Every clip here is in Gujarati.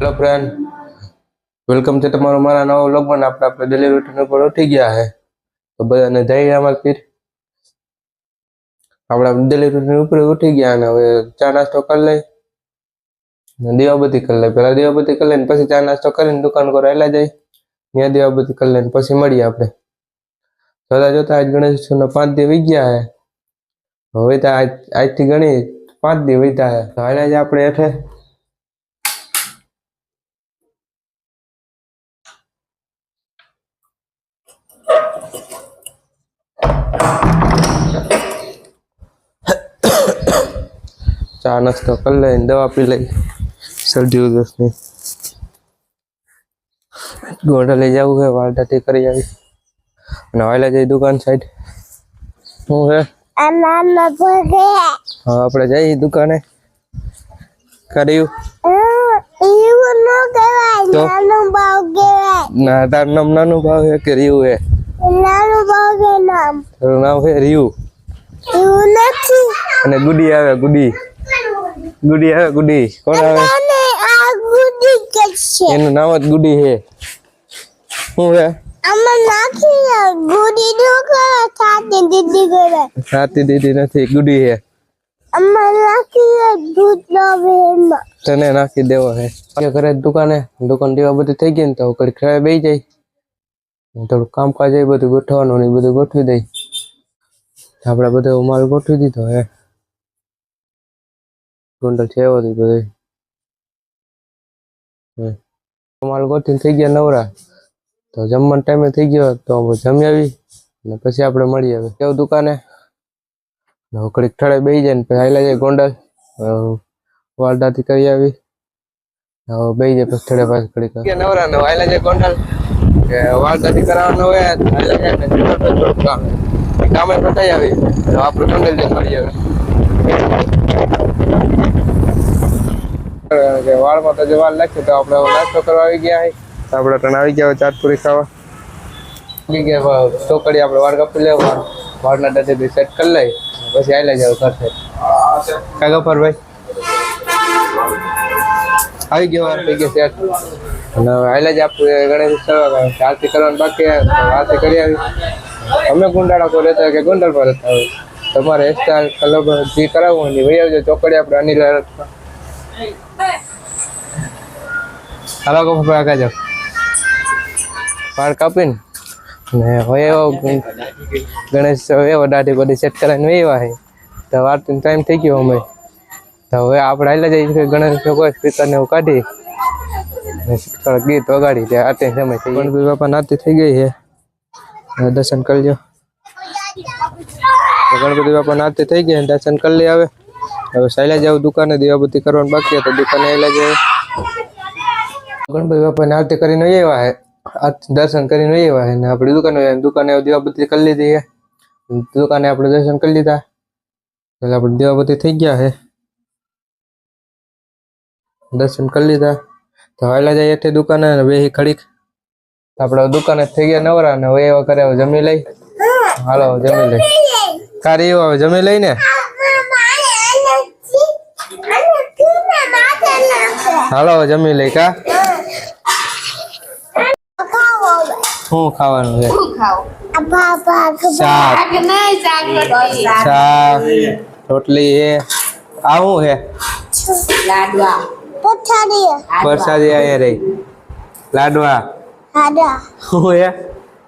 હેલો ફ્રેન્ડ વેલકમ છે તમારું મારા નવા વ્લોગમાં આપણે આપણે ડેલી રૂટીન ઉપર ઉઠી ગયા છે તો બધાને જય રામા પીર આપણે ડેલી રૂટીન ઉપર ઉઠી ગયા અને હવે ચા નાસ્તો કરી લઈ. ને દીવાબત્તી કરી લઈ. પેલા દીવાબત્તી કરી લઈને પછી ચા નાસ્તો કરીને દુકાન પર આવેલા જાય ત્યાં દીવાબત્તી કરી લઈને પછી મળીએ આપણે. જોતા જોતા આજ ગણેશનો પાંચ દી વી ગયા છે હવે તો આજ, આજથી ગણી પાંચ દી વીતા છે તો આજે આપણે હેઠે. ચા નાસ્તો કરી લઈને દવા પી લઈ. શરદી ઉધરસની. ગોડા લઈ જવું છે વાલદાથી કરી આવી. અને વાયલા જઈ દુકાન સાઈડ શું છે? હા આપણે જઈ દુકાને. કર્યું. ન તાર નામ નાનું ભાવ છે કે રહ્યું છે નાનું ભાવ કે નામ તારું નામ. છે નથી. અને ગુડી આવે ગુડી. ગુડી આવે ગુડી. કોણ આવે? એનું નામ જ ગુડી છે. શું છે? કરે કરે. સાતી દીદી નથી ગુડી છે. તને નાખી દેવો છે. કે ઘરે દુકાને. દુકાન દેવા બધી થઈ ગઈ ને તો કડી ખરાબ બેસી જાય. થોડું કામકાજ એ બધું ગોઠવવાનું બધું ગોઠવી દઈ આપણે બધો માલ ગોઠવી દીધો હે. ગુંડલ છે માલ ગોઠવીને થઈ ગયા નવરા. તો જમવાનો ટાઈમે થઈ ગયો તો જમી આવી ને પછી આપણે મળી આવે કેવું દુકાને? ઘડીક ઠળે બેસી જાય ને પછી હાલ્યા જાય ગોંડલ. અ, વાલદાથી કરી આવી. બેસી જાય પછી ઠળે પાછળ ઘડીક. નવરા જાય ગોંડલ. કે વાળ દાઢી કરાવવાનો હોય કામ. પટાઈ આવી. આપણે જઈને મળી આવે. વાળમાં તો વાળ લાગશે, તો આપણે નાસ્તો કરવા આવી ગયા તો આપણે ત્રણ આવી ગયા ચાટ પૂરી ખાવા. આવી ગયા ચોકડી આપણે વાળ કાપી લેવા. વાળના સેટ કરી લઈ. પછી આઈ જાવ ઘર પર ભાઈ આવી ગયો વાર અને હવે જ આપણે ગણેશ ઉત્સવ આરતી કરવાની બાકી આરતી કરી આવી અમે ગુંડાળા પર રહેતા હોય કે ગુંડલ પર રહેતા હોય? તમારે હેરસ્ટાઈલ, કલબ જે કરાવવું હોય વહી આવજો ચોકડી આપણે અનિલ. હાલો કપા પર આગળ જાઓ. વાળ કાપીને. ને હોય એવો ગણેશ એવો દાઢી બધી સેટ કરાવીને વેવા છે. તો આરતી ટાઈમ થઈ ગયો અમે તો હવે આપણે આવેલા જઈએ ગણેશ કોઈ સ્પીકરને એવું કાઢી થોડાક ગીત વગાડી ત્યાં આરતી સમય થઈ ગયો ગણપતિ બાપા આરતી થઈ ગઈ છે. હવે દર્શન કરી લ્યો તો ગણપતિ બાપા આરતી થઈ ગઈ છે, દર્શન કરી લઈ આવે હવે સાયલા જાવ દુકાને દીવાબત્તી કરવાનું બાકી છે તો દુકાને આયલા જાય ગણપતિ બાપાની આરતી કરીને આવ્યા હે આરતી દર્શન કરીને આવ્યા હે ને આપણી દુકાને આવ્યા. દુકાને દીવાબત્તી કરી લીધી હે દુકાને આપણે દર્શન કરી લીધા. એટલે આપણે દીવાબત્તી થઈ ગયા હે દર્શન કરી લીધા. તો હાલા જાય એટલે દુકાને ને બેહી ખડીક. તો આપણે દુકાને થઈ ગયા નવરા ને હવે એવા કરે હવે જમી લઈ. હાલો, હવે જમી લઈ. કારી એવું હવે જમી લઈ ને? હાલો, હવે જમી લઈ કા? શું ખાવાનું છે? શાક. શાક, રોટલી એ આ શું છે? વરસાદી અહીંયા રહી લાડવા. હાડા. છે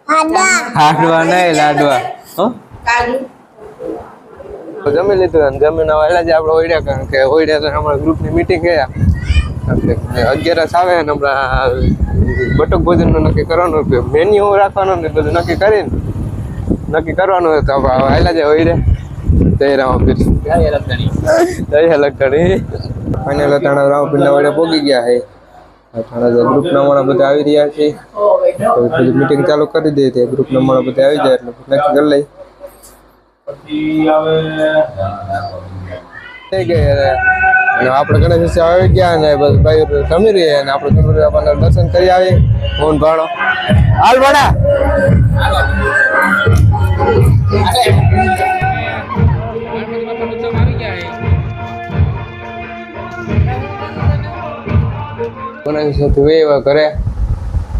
હાડા. લાડવા નહીં લાડવા. હો? જમી લીધું અને જમીને વહેલા જ આપણે ઓઈડ્યા કારણ કે ઓઈડ્યા તો અમારા ગ્રુપની મિટિંગ ગયા અગિયારસ આવે ને હમણાં બટક ભોજનનું નક્કી કરવાનું મેન્યુ રાખવાનું ને બધું નક્કી કરીને નક્કી કરવાનું તો આપણે વહેલા જ ઓઈડે જય રામપીર લખણી ફાઇનલ તાણા રામપીરના વડે પહોંચી ગયા છે. તાણા ગ્રુપના માણા બધા આવી રહ્યા છે. પછી મિટિંગ ચાલુ કરી દે તે ગ્રુપના માણા બધા આવી જાય એટલે નક્કી કરી લઈ થઈ ગયા અને આપણે ગણેશ આવી ગયા અને બસ ભાઈ જમી રહીએ અને આપણે ગણપતિ બાપાના દર્શન કરી આવીએ. ભાડો હાલ ભાડા સાથે વે એવા ઘરે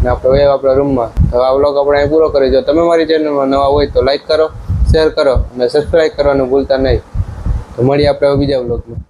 ને આપણે વેવ આપણા રૂમમાં તો આ વ્લોગ આપણે પૂરો કરી જો તમે મારી ચેનલમાં નવા હોય તો લાઈક કરો શેર કરો અને સબસ્ક્રાઈબ કરવાનું ભૂલતા નહીં. તો મળીએ આપણે બીજા વ્લોગમાં